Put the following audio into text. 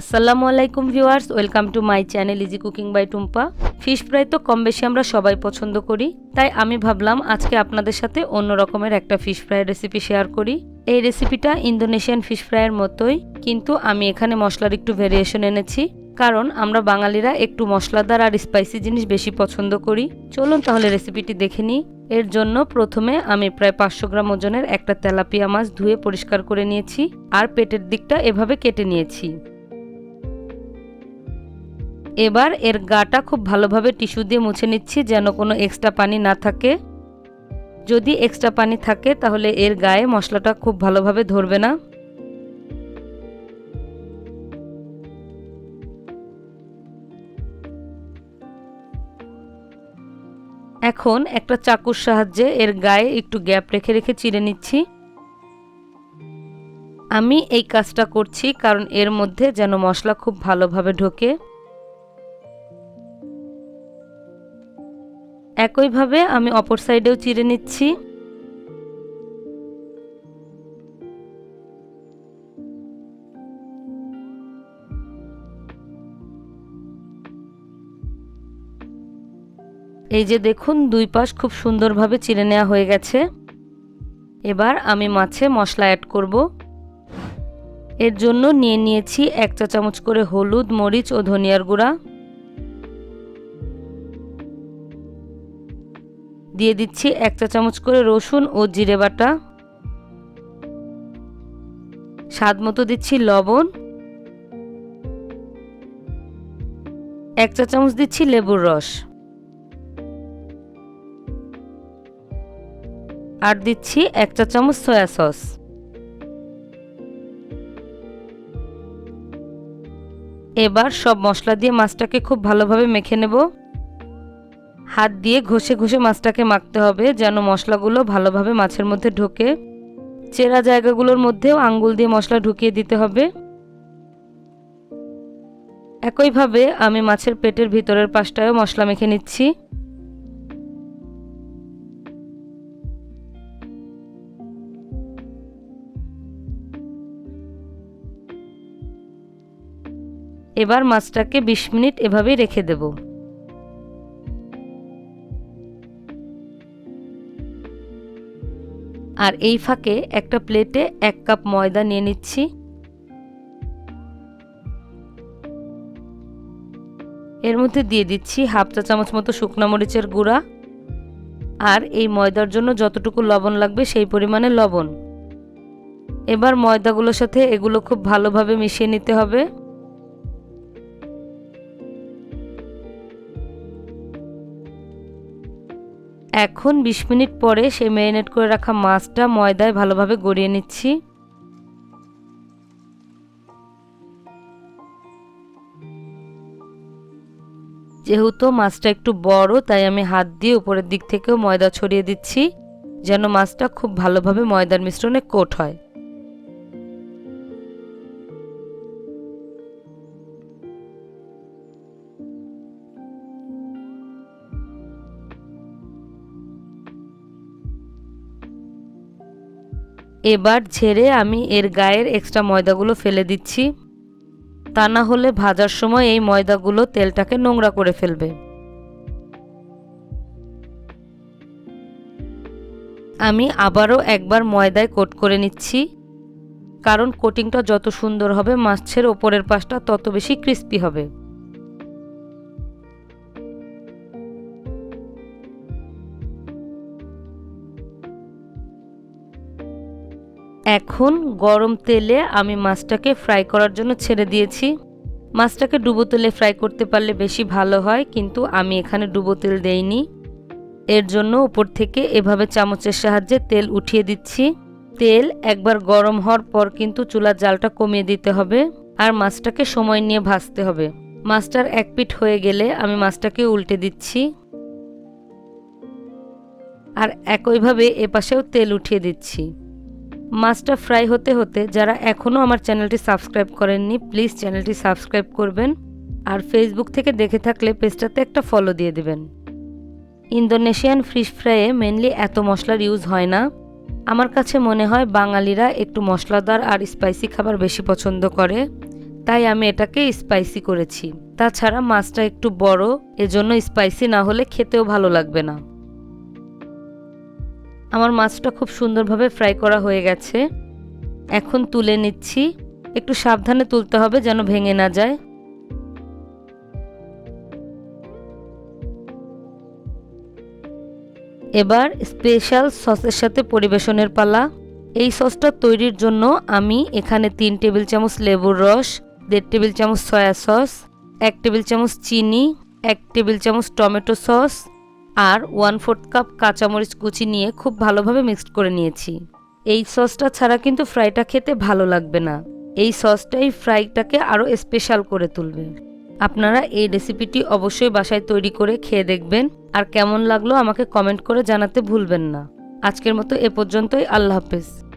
আসসালামু আলাইকুম viewers, welcome to my channel easy cooking by Tumpa. Fish fry তো কম বেশি আমরা সবাই পছন্দ করি, তাই আমি ভাবলাম আজকে আপনাদের সাথে অন্য রকমের একটা ফিশ ফ্রাই রেসিপি শেয়ার করি। এই রেসিপিটা ইন্দোনেশিয়ান ফিশ ফ্রাইয়ের মতোই, কিন্তু আমি এখানে মশলার একটু ভেরিয়েশন এনেছি, কারণ আমরা বাঙালিরা একটু মশলাদার আর স্পাইসি জিনিস বেশি পছন্দ করি। চলুন তাহলে রেসিপিটি দেখে নিই। এর জন্য প্রথমে আমি প্রায় পাঁচশো গ্রাম ওজনের একটা তেলাপিয়া মাছ ধুয়ে পরিষ্কার করে নিয়েছি, আর পেটের দিকটা এভাবে কেটে নিয়েছি। এবার এর গাটা খুব ভালোভাবে টিস্যু দিয়ে মুছে নিচ্ছি যেন কোনো এক্সট্রা পানি না থাকে। যদি এক্সট্রা পানি থাকে, তাহলে এর গায়ে মশলাটা খুব ভালোভাবে ধরবে না। এখন একটা চাকুর সাহায্যে এর গায়ে একটু গ্যাপ রেখে রেখে চিড়ে নিচ্ছি। আমি এই কাজটা করছি কারণ এর মধ্যে যেন মশলা খুব ভালোভাবে ঢোকে। একইভাবে আমি অপর সাইডেও চিড়ে নিচ্ছি। এই যে দেখুন, দুই পাশ খুব সুন্দরভাবে চিড়ে নেওয়া হয়ে গেছে। এবার আমি মাছে মশলা অ্যাড করব। এর জন্য নিয়ে নিয়েছি এক চা চামচ করে হলুদ, মরিচ ও ধনিয়ার গুঁড়া। দিয়ে দিচ্ছি এক চা চামচ করে রসুন ও জিরে বাটা। স্বাদ মতো দিচ্ছি লবণ। এক চা চামচ দিচ্ছি লেবুর রস। আর দিচ্ছি এক চা চামচ সয়া সস। এবার সব মশলা দিয়ে মাছটাকে খুব ভালোভাবে মেখে নেব। হাত দিয়ে ঘষে ঘষে মাছটাকে মাখতে হবে যেন মশলাগুলো ভালোভাবে মাছের মধ্যে ঢোকে। চেরা জায়গাগুলোর মধ্যেও আঙ্গুল দিয়ে মশলা ঢুকিয়ে দিতে হবে। একইভাবে আমি মাছের পেটের ভিতরের পাশটায়ও মশলা মেখে নিচ্ছি। এবার মাছটাকে বিশ মিনিট এভাবেই রেখে দেব। আর এই ফাঁকে একটা প্লেটে এক কাপ ময়দা নিয়ে নিচ্ছি। এর মধ্যে দিয়ে দিচ্ছি হাফ চা চামচ মতো শুকনো মরিচের গুঁড়া। আর এই ময়দার জন্য যতটুকু লবণ লাগবে সেই পরিমাণে লবণ। এবার ময়দাগুলোর সাথে এগুলো খুব ভালোভাবে মিশিয়ে নিতে হবে। এখন বিশ মিনিট পরে সেই ম্যারিনেট করে রাখা মাছটা ময়দায় ভালোভাবে গড়িয়ে নিচ্ছি। যেহেতু মাছটা একটু বড়, তাই আমি হাত দিয়ে উপরের দিক থেকেও ময়দা ছড়িয়ে দিচ্ছি, যেন মাছটা খুব ভালোভাবে ময়দার মিশ্রণে কোট হয়। এবার ঝেড়ে আমি এর গায়ের এক্সট্রা ময়দাগুলো ফেলে দিচ্ছি। তা না হলে ভাজার সময় এই ময়দাগুলো তেলটাকে নোংরা করে ফেলবে। আমি আবারও একবার ময়দায় কোট করে নিচ্ছি। কারণ কোটিংটা যত সুন্দর হবে, মাছের ওপরের পাশটা তত বেশি ক্রিস্পি হবে। এখন গরম তেলে আমি মাছটাকে ফ্রাই করার জন্য ছেড়ে দিয়েছি। মাছটাকে ডুবো তেলে ফ্রাই করতে পারলে বেশি ভালো হয়, কিন্তু আমি এখানে ডুবো তেল দেইনি। এর জন্য উপর থেকে এভাবে চামচের সাহায্যে তেল উঠিয়ে দিচ্ছি। তেল একবার গরম হওয়ার পর কিন্তু চুলার জালটা কমিয়ে দিতে হবে আর মাছটাকে সময় নিয়ে ভাজতে হবে। মাছটার এক পিঠ হয়ে গেলে আমি মাছটাকে উল্টে দিচ্ছি। আর একইভাবে এপাশেও তেল উঠিয়ে দিচ্ছি। মাছটা ফ্রাই হতে হতে যারা এখনও আমার চ্যানেলটি সাবস্ক্রাইব করেননি, প্লিজ চ্যানেলটি সাবস্ক্রাইব করবেন আর ফেসবুক থেকে দেখে থাকলে পেজটাতে একটা ফলো দিয়ে দেবেন। ইন্দোনেশিয়ান ফিশ ফ্রাইয়ে মেনলি এত মশলার ইউজ হয় না। আমার কাছে মনে হয় বাঙালিরা একটু মশলাদার আর স্পাইসি খাবার বেশি পছন্দ করে, তাই আমি এটাকে স্পাইসি করেছি। তাছাড়া মাছটা একটু বড়, এজন্য স্পাইসি না হলে খেতেও ভালো লাগবে না। আমার মাছটা খুব সুন্দরভাবে ফ্রাই করা হয়ে গেছে। এখন তুলে নিচ্ছি। একটু সাবধানে তুলতে হবে যেন ভেঙে না যায়। এবার স্পেশাল সসের সাথে পরিবেশনের পালা। এই সসটা তৈরির জন্য আমি এখানে তিন টেবিল চামচ লেবুর রস, দেড় টেবিল চামচ সয়া সস, এক টেবিল চামচ চিনি, এক টেবিল চামচ টমেটো সস আর ওয়ান ফোর্থ কাপ কাঁচামরিচ কুচি নিয়ে খুব ভালোভাবে মিক্সড করে নিয়েছি। এই সসটা ছাড়া কিন্তু ফ্রাইটা খেতে ভালো লাগবে না। এই সসটাই ফ্রাইটাকে আরও স্পেশাল করে তুলবে। আপনারা এই রেসিপিটি অবশ্যই বাসায় তৈরি করে খেয়ে দেখবেন। আর কেমন লাগল আমাকে কমেন্ট করে জানাতে ভুলবেন না। আজকের মতো এ পর্যন্তই। আল্লাহ হাফেজ।